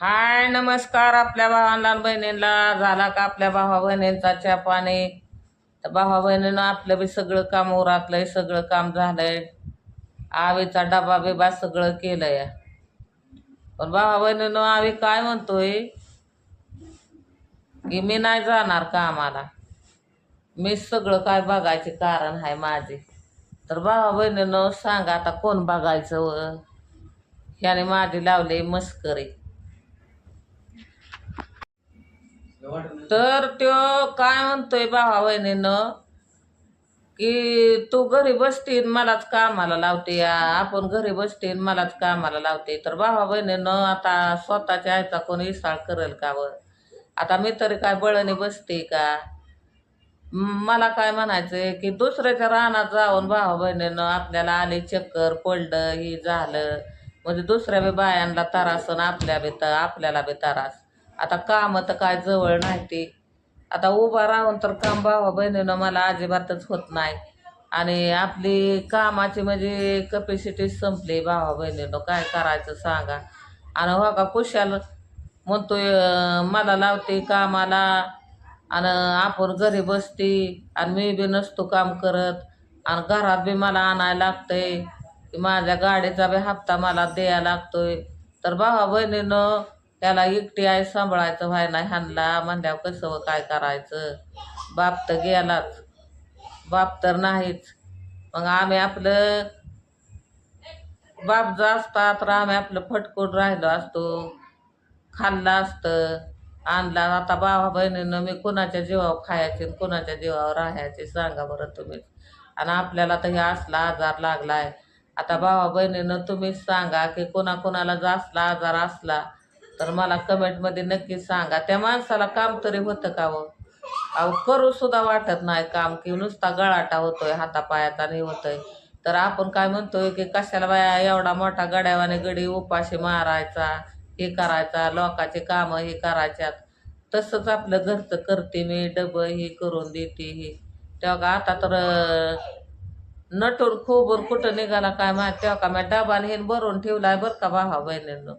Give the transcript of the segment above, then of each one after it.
हाय नमस्कार आपल्या भावांना लहान बहिणींना. झाला का आपल्या भावा बहिणींचा चहा पाणी? तर भावा बहिणीनं आपलं बी सगळं काम उरातलंय सगळं काम झालंय. आवीचा डबा बिबा सगळं केलंय. पण भावा बहिणीनं आवी काय म्हणतोय? की मी नाही जाणार कामाला. मी सगळं काय बघायचे कारण आहे माझे. तर भावा बहिणीनं सांगा आता कोण बघायचं व? ह्याने माझी लावले मस्करी. तर त्यो काय म्हणतोय भावा बहिणीनं की तू घरी बसतीन मलाच कामाला लावते आपण घरी बसतीन मलाच कामाला लावते. तर भावा बहिणीनं आता स्वतःच्या आईचा कोण इसाळ करेल का व? आता मी तरी काय बळणी बसते का? मला काय म्हणायचंय की दुसऱ्याच्या रानात जाऊन भावा बहिणीनं आपल्याला आले चक्कर पडलं ही झालं. म्हणजे दुसऱ्या बी बायांना त्रास आपल्या बी तर आपल्याला बी तरास. आता काम तर काय जवळ नाही ते. आता उभा राहून तर काम भावा बहिणीनं मला अजिबातच होत नाही. आणि आपली कामाची म्हणजे कपॅसिटी संपली भावा बहिणीनं. काय करायचं सांगा. आणि हो का कुशाल म्हणतोय मला लावते कामाला. आणि आपण घरी बसते. आणि मी बी नसतो काम करत. आणि घरात बी मला आणायला लागतंय. की माझ्या गाडीचा बी हप्ता मला द्यायला लागतोय. तर भावा बहिणीनं त्याला एकटी आई सांभाळायचं व्हायला ह्यांना म्हणल्यावर कसं व काय करायचं? बाप तर गेलाच. बाप तर नाहीच. मग आम्ही आपलं बाप जर असता तर आम्ही आपलं फटकून राहिलो असतो खाल्लं असतं आणला. आता भावा बहिणीनं मी कुणाच्या जीवावर खायचे आणि कुणाच्या जीवावर राहायचे सांगा बरं तुम्हीच. आणि आपल्याला तर हे असला आजार लागलाय. आता भावा बहिणीनं तुम्हीच सांगा की कोणाकोणाला जो असला आजार असला तर मला कमेंटमध्ये नक्की सांगा. त्या माणसाला काम तरी होतं का हो? अहो करू सुद्धा वाटत नाही काम की नुसता गळाटा होतोय हातापायाचा नाही होतोय. तर आपण काय म्हणतोय की कशाला बाया एवढा मोठा गड्यावाने गडी उपाशी मारायचा हे करायचा लोकाचे कामं हे करायच्यात. तसंच आपलं घरचं करते मी डबं हे करून देते हे. तेव्हा का आता तर नटून खोबून कुठं निघाला काय माहिती? तेव्हा का मी डबाने हे भरून ठेवलाय बरं का भावा बहिणींनो?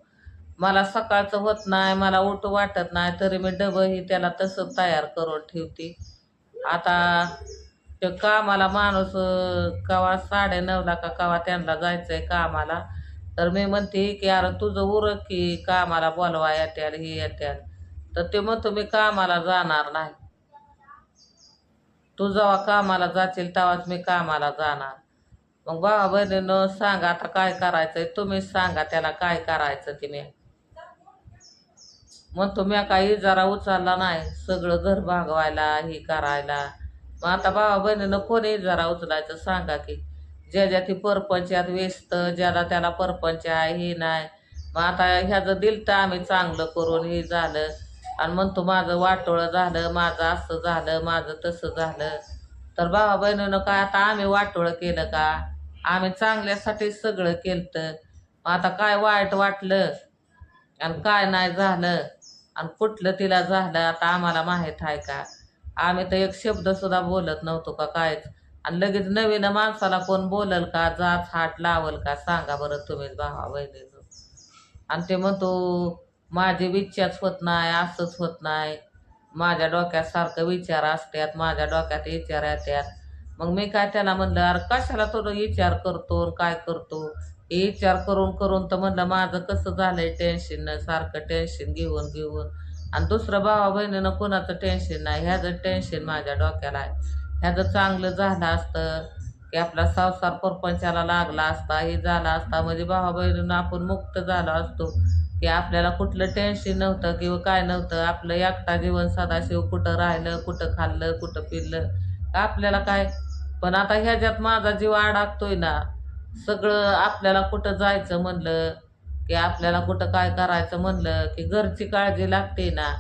मला सकाळचं होत नाही मला उठू वाटत नाही तरी मी डबं ही त्याला तसं तयार करून ठेवते. आता ते कामाला माणूस कवा साडे नऊला का कवा त्यांना जायचं आहे कामाला तर मी म्हणते की अरे तुझं उरक की कामाला बोलवा येत्याल ही येत्याल. तर ते म्हणतो मी कामाला जाणार नाही. तू जेव्हा कामाला जाशील तेव्हाच मी कामाला जाणार. मग बाबा बहिणीनं सांगा आता काय करायचंय? तुम्हीच सांगा त्याला काय करायचं तिने मी म्हणतो मी काही जरा उचलला नाही सगळं घर भागवायला हे करायला. मग आता भावा बहिणीनं कोणी जरा उचलायचं सांगा की ज्या ज्या ती परपंचात व्यस्त ज्याला त्याला परपंच आहे हे नाही. मग आता ह्याचं दिलं तर आम्ही चांगलं करून हे झालं. आणि म्हणतो माझं वाटोळं झालं माझं असं झालं माझं तसं झालं. तर भावा बहिणीनं काय आता आम्ही वाटोळं केलं का? आम्ही चांगल्यासाठी सगळं केलं मग आता काय वाईट वाटलं? आणि काय नाही झालं? आणि कुठलं तिला झालं आता आम्हाला माहीत आहे का? आम्ही तर एक शब्द सुद्धा बोलत नव्हतो का कायच आणि लगेच नवीन माणसाला कोण बोलल का? जात हाट लावल का? सांगा बरं तुम्हीच भावा बहिणीचं आणि ते म्हणतो माझे विचारच होत नाही असंच होत नाही. माझ्या डोक्यात सारखं विचार असतात माझ्या डोक्यात विचार येतात मग मी काय त्याला म्हणलं अरे कशाला थोडं विचार करतो काय करतो? विचार करून करून तर म्हणलं माझं कसं झालंय टेन्शन सारखं टेन्शन घेऊन घेऊन. आणि दुसरं भावा बहिणीनं कोणाचं टेन्शन नाही? ह्याचं टेन्शन माझ्या डोक्याला आहे. ह्याचं चांगलं झालं असतं की आपला संसार परपंचाला लागला असता हे झाला असता. म्हणजे भावा बहिणीनं आपण मुक्त झालो असतो की आपल्याला कुठलं टेन्शन नव्हतं किंवा काय नव्हतं. आपलं एकटा जीवन सदाशिव कुठं राहिलं कुठं खाल्लं कुठं पिल्लं आपल्याला काय? पण आता ह्याच्यात माझा जीव अडकतोय ना. सगळं आपल्याला कुठं जायचं म्हणलं की आपल्याला कुठं काय करायचं म्हणलं की घरची काळजी लागते ना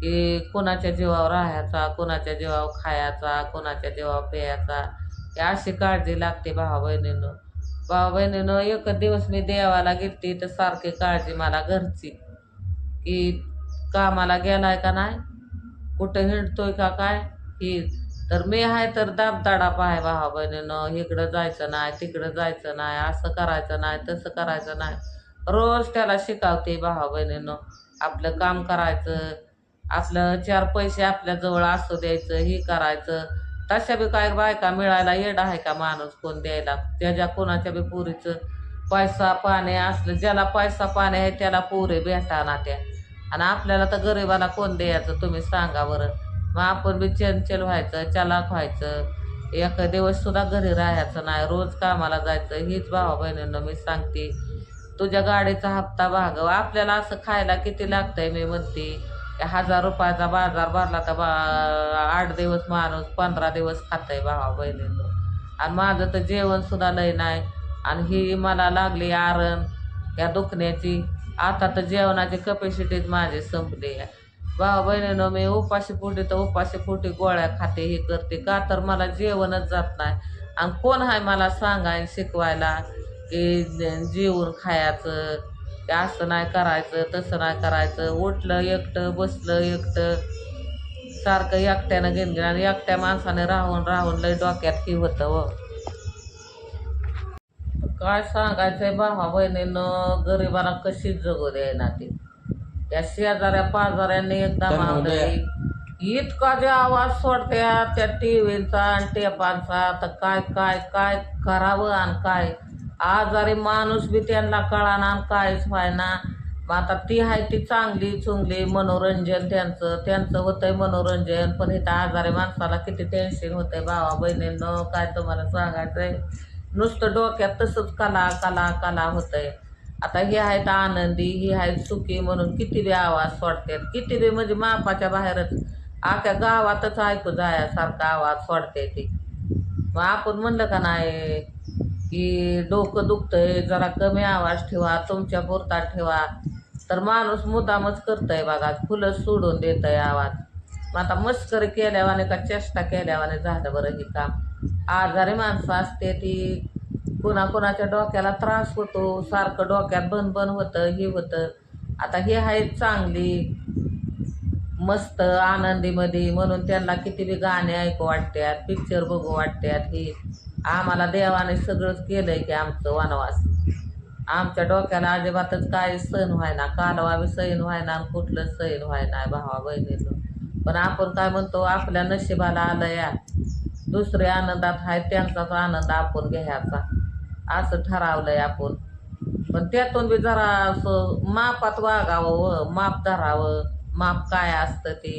की कोणाच्या जीवावर राहायचा कोणाच्या जीवावर खायचा कोणाच्या जीवावर प्यायचा. की अशी काळजी लागते भावा बहिणीनं भावा बहिणीनं एक दिवस मी देवाला गेली तर सारखी काळजी मला घरची की कामाला गेलाय का नाही? कुठं हिंडतोय का काय? ही तर मी आहे तर दाबदाडाप आहे भावा बहिणीनं इकडं जायचं नाही तिकडं जायचं नाही असं करायचं नाही तसं करायचं नाही. रोज त्याला शिकावते भावा बहिणीनं आपलं काम करायचं आपलं चार पैसे आपल्याजवळ असू द्यायचं हे करायचं. तशा बी काय बायका मिळायला येडा आहे का माणूस कोण द्यायला? त्याच्या कोणाच्या बी पुरीचं पैसा पाणी असलं ज्याला पैसा पाणी आहे त्याला पुरे भेटा त्या. आणि आपल्याला तर गरिबाला कोण द्यायचं तुम्ही सांगा बरं. मग आपण बी चंचल व्हायचं चलाक व्हायचं. एक दिवससुद्धा घरी राहायचं नाही रोज कामाला जायचं हीच भावा बहिणींना मी सांगते. तुझ्या गाडीचा हप्ता भागव. आपल्याला असं खायला किती लागतंय मी म्हणते. हजार रुपयाचा बाजार भरला तर बा आठ दिवस माणूस पंधरा दिवस खातंय भावा बहिणींनो. आणि माझं तर जेवण सुद्धा लय नाही. आणि ही मला लागली आरण या दुखण्याची. आता तर जेवणाची कपॅसिटीच माझी संपली. आहे भावा बहिणीनं मी उपाशी पोटी तर उपाशी पोटी गोळ्या खाते हे करते. का तर मला जेवणच जात नाही. आणि कोण आहे मला सांगाय शिकवायला की जेवून खायचं की असं नाही करायचं तसं नाही करायचं. उठलं एकटं बसलं एकटं. सारखं एकट्यानं घेऊन गेलं आणि एकट्या माणसाने राहून राहून लय डोक्यात ही होतं व काय सांगायचंय भावा बहिणीनं? गरिबाला कशीच जगू द्यायना ती? त्या शेजाऱ्या पाजाऱ्यांनी एकदा त्यांना इतका जे आवाज सोडत्या त्या टीव्हीचा आणि टेपांचा तर काय काय काय करावं आणि काय? आजारी माणूस बी त्यांना कळाना आणि काहीच व्हायना. मग आता ती आहे ती चांगली चुंगली मनोरंजन त्यांचं. त्यांचं होतंय मनोरंजन पण इथं आजारी माणसाला किती टेन्शन होतंय भावा बहिणींनो काय तुम्हाला सांगायचंय? नुसतं डोक्यात तसंच कला कला कला होतंय. आता हे आहेत आनंदी ही आहेत सुखी म्हणून किती बी आवाज सोडतात किती बी म्हणजे मापाच्या बाहेरच. आख्या गावातच ऐकू जायासारखा आवाज सोडते ते. मग आपण म्हणलं का नाही की डोकं दुखतंय जरा कमी आवाज ठेवा तुमच्या पुरता ठेवा. तर माणूस मुद्दामच करतंय बघा फुलं सोडून देतंय आवाज. मग आता मस्करी केल्यावाने का चेष्टा केल्यावाने झालं बरं हे काम. आजारी माणसं असते ती. कुणा कुणाच्या डोक्याला त्रास होतो सारखं डोक्यात बन बन होतं हे होतं. आता हे आहेत चांगली मस्त आनंदीमध्ये म्हणून त्यांना किती बी गाणे ऐकू वाटतात पिक्चर बघू वाटतात हे. आम्हाला देवाने सगळंच केलंय की आमचं वनवास. आमच्या डोक्याला अजिबातच काय सण व्हायना कालवा बी सैन व्हायना कुठलं सैन व्हायना भावा बहिणीचं. पण आपण काय म्हणतो आपल्या नशिबाला आलं या. दुसरे आनंदात आहेत त्यांचाच आनंद आपण घ्यायचा. असं ठरवलंय आपण. पण त्यातून बी जरा असं मापात वागावं व माप धरावं माप काय असतं ते.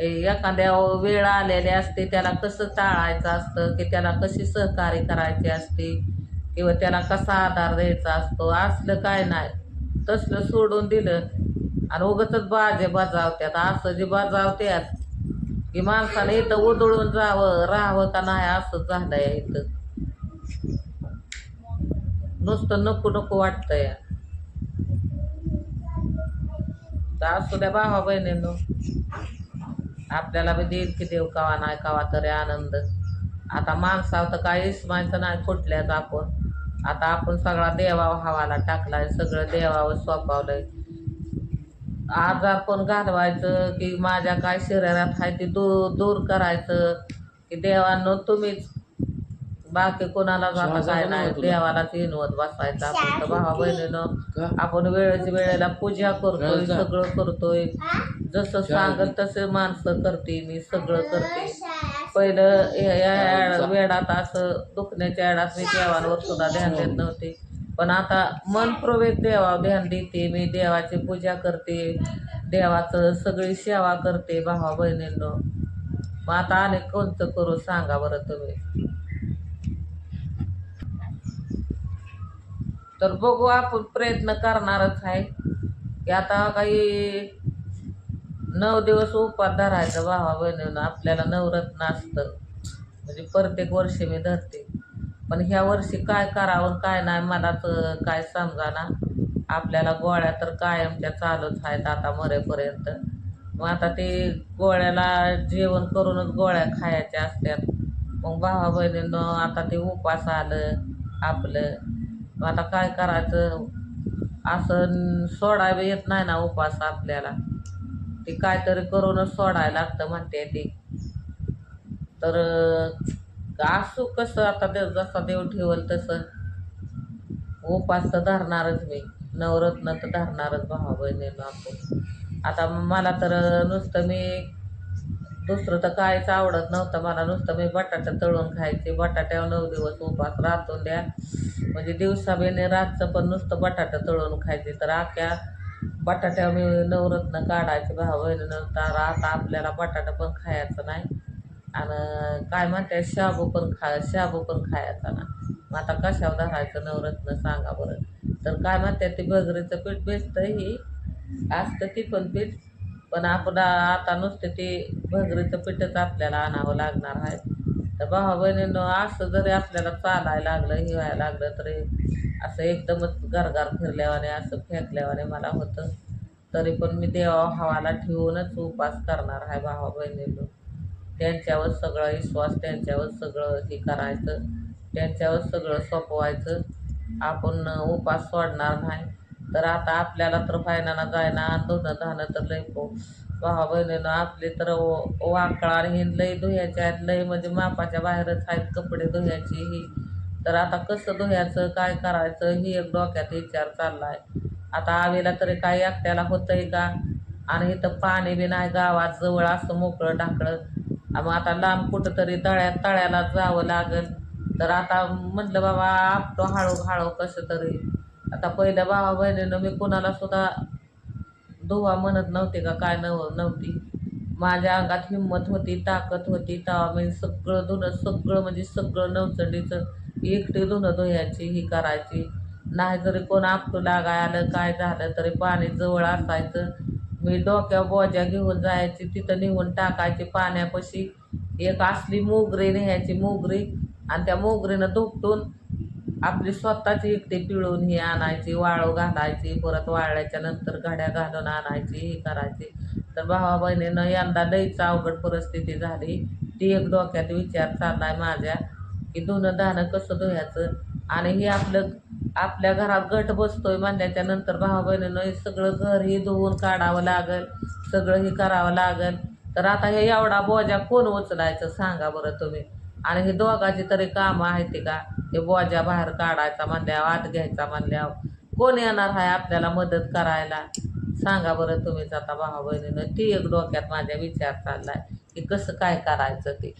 हे एखाद्या वेळ आलेली असते त्याला कसं टाळायचं असतं की त्याला कशी सहकार्य करायची असते किंवा त्याला कसा आधार द्यायचा असतो असलं काय नाही. तसलं सोडून दिलं आणि उगतच बाजे बजावत्यात. असं जे बजावत्यात की माणसाने इथं उधळून जावं राहावं का नाही असं झालंय इथं. नुसतं नको नको वाटतंय तर असू द्या भावा बहिणीनो. आपल्याला बी देईल की देव कावा नाही कावा तरी आनंद. आता माणसावर तर काहीच माहिती नाही फुटल्यात आपण. आता आपण सगळा देवा हवाला टाकलाय सगळं देवावर सोपावलंय. आजार पण घालवायचं की माझ्या काय शरीरात आहे ते दूर दूर करायचं. की देवांनो तुम्हीच बाकी कोणाला जाता काय नाही देवालाच हिनवत बसायचं. आपण तर भावा बहिणीनं आपण वेळेच्या वेळेला पूजा करतोय. सगळं करतोय. जसं सांगत तसे माणसं करते मी सगळं करते. पहिलं या- वेळात असं दुखण्याच्या वेळात मी देवांवर सुद्धा ध्यान देत नव्हते. पण आता मनपूर्वक देवावर ध्यान देते मी देवाची पूजा करते देवाचं सगळी सेवा करते भावा बहिणींनो. मग आता अनेक कोणतं करू सांगा बरं तुम्ही. तर बघू आपण प्रयत्न करणारच आहे. की आता काही नऊ दिवस उपास धरायचं भावा बहिणीनं आपल्याला नवरत्न असतं. म्हणजे प्रत्येक वर्षी मी धरते. पण ह्या वर्षी काय करावं काय नाही मला तर काय समजाना. आपल्याला गोळ्या तर कायमच्या चालूच आहेत आता मरेपर्यंत. मग आता ते गोळ्याला जेवण करूनच गोळ्या खायच्या असतात मग भावा बहिणीनं आता ते उपास आलं आपलं. आता काय करायचं? असं सोडायला येत नाही ना उपास आपल्याला. ते काहीतरी करूनच सोडायला लागतं म्हणते ती. तर असू कसं आता देव जसा देव ठेवल तसं. उपास तर धरणारच मी. नवरत्न तर धरणारच भावा बहिणीनं आपण. आता मला तर नुसतं मी दुसरं तर काहीच आवडत नव्हतं मला. नुसतं मी बटाटा तळून खायचे. बटाट्यावर नऊ दिवस उपास राहतून द्या म्हणजे दिवसा बेने रातचं पण नुसतं बटाटा तळून खायचे. तर आख्या बटाट्यावर मी नवरत्न काढायचे. भाव बहिणीनं तर आता आपल्याला बटाटा पण खायचं नाही. आणि काय म्हणते शाबू पण खा शाबू पण खायचा ना. मग आता कशावर धरायचं नवरत्न सांगा बरं. तर काय म्हणते ते भगरीचं पीठ बेचतं ही असतं ती पण पीठ पण आपण आता नुसते ते भगरीचं पीठच आपल्याला आणावं लागणार आहे. तर भावा बहिणीनं असं जरी आपल्याला चालायला लागलं हे व्हायला लागलं तरी असं एकदमच गरगार फिरल्यावाने असं फेकल्यावाने मला होतं. तरी पण मी देवा भावाला ठेवूनच उपास करणार आहे भावा बहिणीनं. त्यांच्यावर सगळं विश्वास त्यांच्यावर सगळं हे करायचं त्यांच्यावर सगळं सोपवायचं. आपण उपास सोडणार नाही. तर आता आपल्याला तर फायनाना जायना धुणं झालं तर लय पो भावा बहिणीनं आपले तर व- हे लय धुयाचे आहेत लय म्हणजे मापाच्या बाहेरच आहेत कपडे धुयाचे ही. तर आता कसं धुयाचं काय करायचं ही एक डोक्यात विचार चाललाय. आता आवेला तरी काही एकट्याला होतंय का? आणि इथं पाणी बी नाही गावात जवळ असं मोकळं ढाकळं. मग आता लांब कुठं तरी तळ्यात तळ्याला जावं लागेल. तर आता म्हटलं बाबा आपतो हळू हळू कसं तरी. आता पहिल्या भावा बहिणीनं मी कोणाला सुद्धा दुवा म्हणत नव्हते का? काय नव नव्हती. माझ्या अंगात हिंमत होती ताकद होती. तेव्हा मी सगळं धुणं सगळं म्हणजे सगळं नवचंडीचं एकटी धुणं धुयाची ही करायची. नाही जरी कोण आपटू लागाय आलं काय झालं तरी पाणी जवळ असायचं. मी डोक्या बोजा घेऊन जायची तिथं निघून टाकायची पाण्यापाशी. एक असली मोगरी न्यायची मोगरी आणि त्या मोगरीनं दुपटून आपली स्वतःची एकटी पिळून ही आणायची वाळू घालायची परत वाळल्याच्या नंतर घड्या घालून आणायची ही करायची. तर भावा बहिणीनं यंदा लईच अवघड परिस्थिती झाली. ती एक डोक्यात विचार चाललाय माझ्या की धुणं धाणं कसं धुयाचं आणि हे आपलं आपल्या घरात गट बसतोय म्हणल्याच्या नंतर भावा बहिणीनं हे सगळं घर हे धुवून काढावं लागल सगळं हे करावं लागल. तर आता हे एवढा बोजा कोण उचलायचं सांगा बरं तुम्ही. आणि हे दोघाची तरी कामं आहेत का? हे बोजा बाहेर काढायचा म्हणल्यावर आत घ्यायचा म्हणल्यावर. कोण येणार आहे आपल्याला मदत करायला? सांगा बरं तुम्हीच आता भावा बहिणीनं ती एक डोक्यात माझ्या विचार चाललाय की कसं काय करायचं ते?